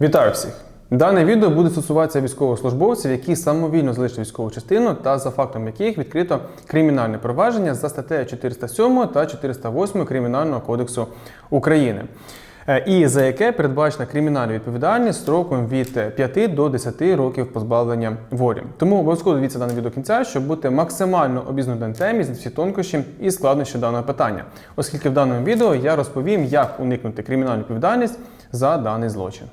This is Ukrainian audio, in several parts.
Вітаю всіх! Дане відео буде стосуватися військовослужбовців, які самовільно залишили військову частину та за фактом яких відкрито кримінальне провадження за статтею 407 та 408 Кримінального кодексу України. Е, І за яке передбачена кримінальна відповідальність строком від 5 до 10 років позбавлення волі. Тому обов'язково дивіться дане відео кінця, щоб бути максимально обізнаним темі з всі тонкощі і складнощі даного питання, оскільки в даному відео я розповім, як уникнути кримінальну відповідальність за даний злочин.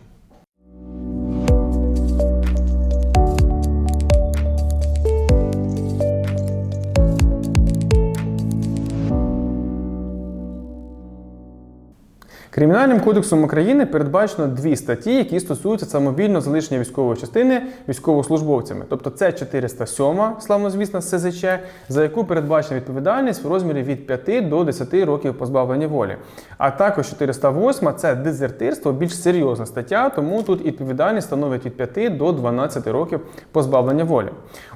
Кримінальним кодексом України передбачено дві статті, які стосуються самовільного залишення військової частини військовослужбовцями. Тобто це 407, славнозвісна СЗЧ, за яку передбачена відповідальність в розмірі від 5 до 10 років позбавлення волі. А також 408 це дезертирство, більш серйозна стаття, тому тут відповідальність становить від 5 до 12 років позбавлення волі.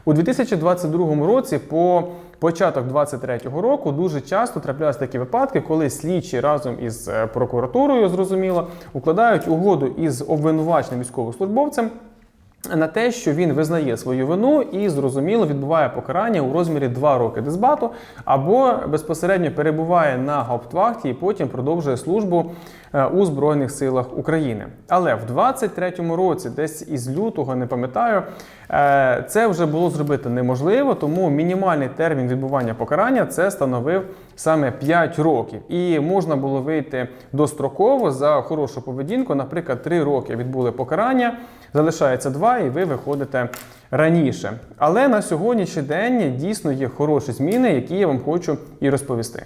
У 2022 році по початок 23-го року дуже часто траплялися такі випадки, коли слідчі разом із е, прокуратурою, зрозуміло, укладають угоду із обвинуваченим військовослужбовцем. На те, що він визнає свою вину і зрозуміло відбуває покарання у розмірі 2 роки дисбату, або безпосередньо перебуває на гауптвахті і потім продовжує службу е, у Збройних силах України. Але в 23-му році, десь із лютого, не пам'ятаю, е, це вже було зробити неможливо, тому мінімальний термін відбування покарання це становив саме 5 років. І можна було вийти достроково за хорошу поведінку. Наприклад, 3 роки відбули покарання, залишається 2, і ви виходите раніше. Але на сьогоднішній день дійсно є хороші зміни, які я вам хочу і розповісти.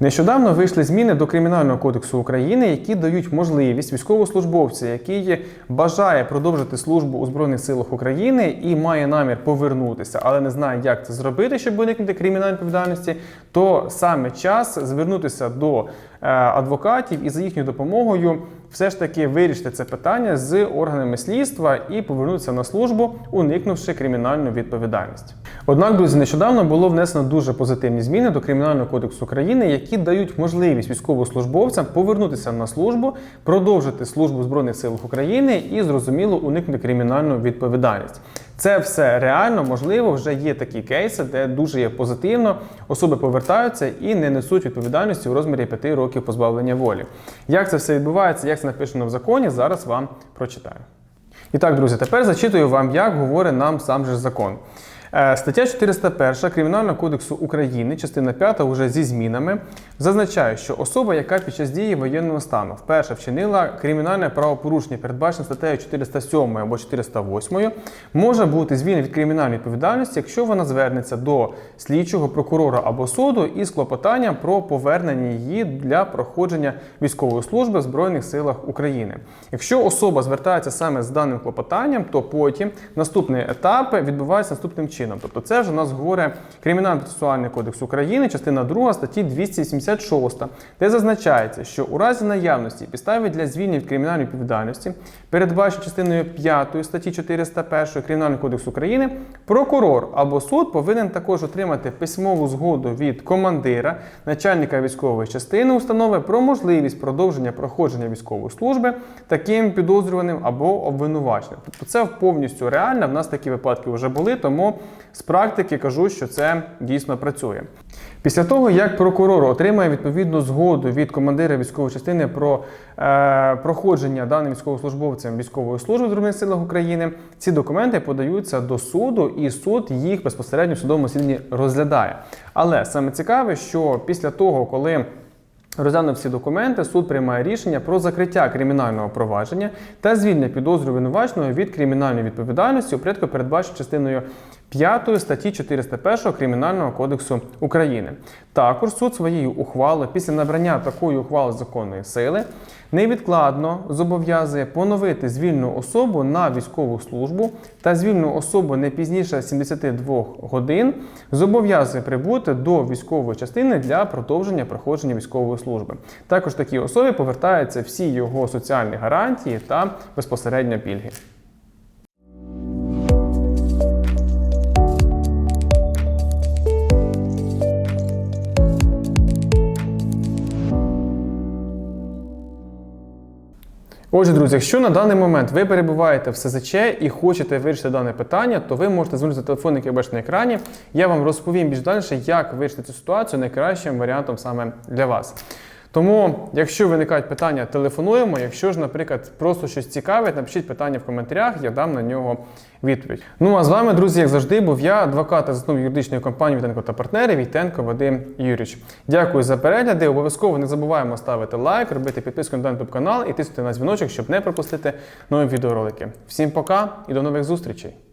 Нещодавно вийшли зміни до Кримінального кодексу України, які дають можливість військовослужбовцю, який бажає продовжити службу у Збройних силах України і має намір повернутися, але не знає, як це зробити, щоб уникнути кримінальної відповідальності, то саме час звернутися до е, адвокатів і за їхньою допомогою все ж таки вирішити це питання з органами слідства і повернутися на службу, уникнувши кримінальну відповідальність. Однак, друзі, нещодавно було внесено дуже позитивні зміни до Кримінального кодексу України, які дають можливість військовослужбовцям повернутися на службу, продовжити службу в Збройних силах України і зрозуміло уникнути кримінальну відповідальність. Це все реально можливо. Вже є такі кейси, де дуже є позитивно. Особи повертаються і не несуть відповідальності у розмірі 5 років позбавлення волі. Як це все відбувається, як це написано в законі, зараз вам прочитаю. І так, друзі, тепер зачитую вам, як говорить нам сам же закон. Е, Стаття 401 Кримінального кодексу України, частина 5, уже зі змінами, зазначає, що особа, яка під час дії воєнного стану вперше вчинила кримінальне правопорушення, передбачене статтею 407 або 408, може бути звільнена від кримінальної відповідальності, якщо вона звернеться до слідчого прокурора або суду із клопотанням про повернення її для проходження військової служби в Збройних силах України. Якщо особа звертається саме з даним клопотанням, то потім наступний етап відбувається наступним чином. Тобто, це вже у нас говорить Кримінальний процесуальний кодекс України, частина 2 статті 286, де зазначається, що у разі наявності підстави для звільнення від кримінальної відповідальності, передбачені частиною 5 статті 401 Кримінального кодексу України, прокурор або суд повинен також отримати письмову згоду від командира, начальника військової частини установи про можливість продовження проходження військової служби таким підозрюваним або обвинуваченим. Тобто це повністю реально. В нас такі випадки вже були, тому з практики кажу, що це дійсно працює. Після того, як прокурор отримає відповідну згоду від командира військової частини про е, проходження даним військовослужбовцям військової служби в Збройних силах України, ці документи подаються до суду, і суд їх безпосередньо в судовому засіданні розглядає. Але саме цікаве, що після того, коли Розглянув всі документи, суд приймає рішення про закриття кримінального провадження та звільнення підозрю винуваченого від кримінальної відповідальності у порядку передбачено частиною 5 статті 401 Кримінального кодексу України. Також суд своєю ухвалою після набрання такої ухвали законної сили невідкладно зобов'язує поновити звільну особу на військову службу та звільну особу не пізніше 72 годин зобов'язує прибути до військової частини для продовження проходження військової служби. Також такій особі повертаються всі його соціальні гарантії та безпосередньо пільги. Отже, друзі, якщо на даний момент ви перебуваєте в СЗЧ і хочете вирішити дане питання, то ви можете звернутися телефон, який бачите на екрані. Я вам розповім більш далі, як вирішити цю ситуацію найкращим варіантом саме для вас. Тому, якщо виникають питання, телефонуємо. Якщо ж, наприклад, просто щось цікавить, напишіть питання в коментарях, я дам на нього відповідь. Ну а з вами, друзі, як завжди, був я, адвокат та засновник юридичної компанії Вітенко та партнери Вітенко Вадим Юрійович. Дякую за перегляди. Обов'язково не забуваємо ставити лайк, робити підписку на YouTube канал і тиснути на дзвіночок, щоб не пропустити нові відеоролики. Всім пока і до нових зустрічей!